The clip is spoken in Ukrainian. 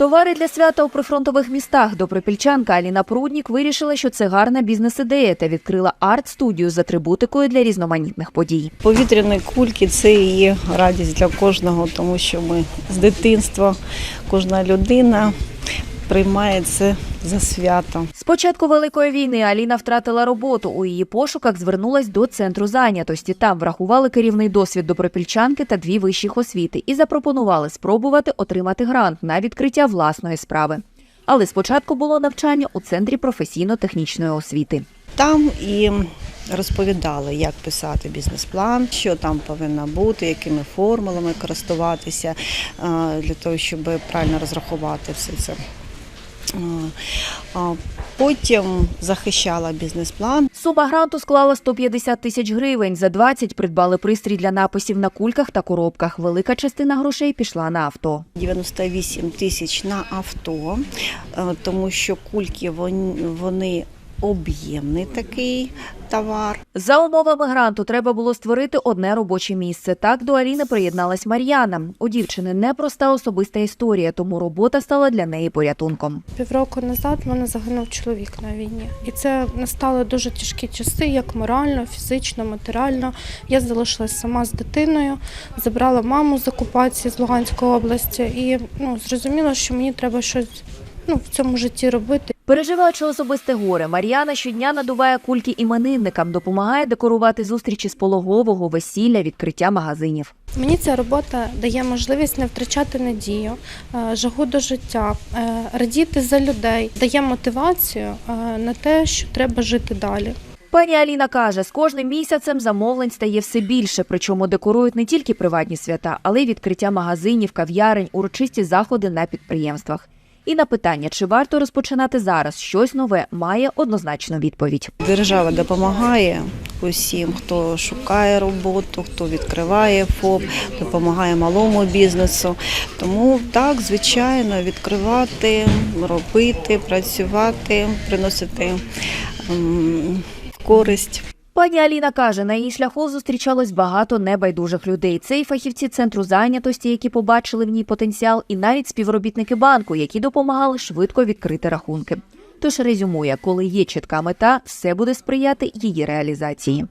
Товари для свята у прифронтових містах. Добропільчанка Аліна Пруднік вирішила, що це гарна бізнес-ідея та відкрила арт-студію з атрибутикою для різноманітних подій. Повітряні кульки це є радість для кожного, тому що ми з дитинства, кожна людина приймає це за свято. З початку великої війни Аліна втратила роботу. У її пошуках звернулась до центру зайнятості. Там врахували керівний досвід добропільчанки та дві вищих освіти і запропонували спробувати отримати грант на відкриття власної справи. Але спочатку було навчання у центрі професійно-технічної освіти. Там і розповідали, як писати бізнес-план, що там повинно бути, якими формулами користуватися е, для того, щоб правильно розрахувати все це. Е, Потім захищала бізнес-план. Сума гранту склала 150 тисяч гривень. За 20 придбали пристрій для написів на кульках та коробках. Велика частина грошей пішла на авто. 98 тисяч на авто, е, тому що кульки вон- вони об'ємний такий товар. За умовами гранту треба було створити одне робоче місце. Так до Аліни приєдналась Мар'яна. У дівчини непроста особиста історія, тому робота стала для неї порятунком. Півроку назад в мене загинув чоловік на війні, і це настали дуже тяжкі часи, як морально, фізично, матеріально. Я залишилась сама з дитиною, забрала маму з окупації з Луганської області, і ну зрозуміла, що мені треба щось ну, в цьому житті робити. Переживаючи особисте горе, Мар'яна щодня надуває кульки іменинникам, допомагає декорувати зустрічі з пологового, весілля, відкриття магазинів. Мені ця робота дає можливість не втрачати надію, е, жагу до життя, е, радіти за людей, дає мотивацію е, на те, що треба жити далі. Пані Аліна каже, з кожним місяцем замовлень стає все більше, причому декорують не тільки приватні свята, але й відкриття магазинів, кав'ярень, урочисті заходи на підприємствах. І на питання, чи варто розпочинати зараз щось нове, має однозначну відповідь. Держава допомагає усім, хто шукає роботу, хто відкриває ФОП, допомагає малому бізнесу. Тому так, звичайно, відкривати, робити, працювати, приносити ем, користь. Пані Аліна каже, на її шляху зустрічалось багато небайдужих людей. Це і фахівці центру зайнятості, які побачили в ній потенціал, і навіть співробітники банку, які допомагали швидко відкрити рахунки. Тож резюмує, коли є чітка мета, все буде сприяти її реалізації.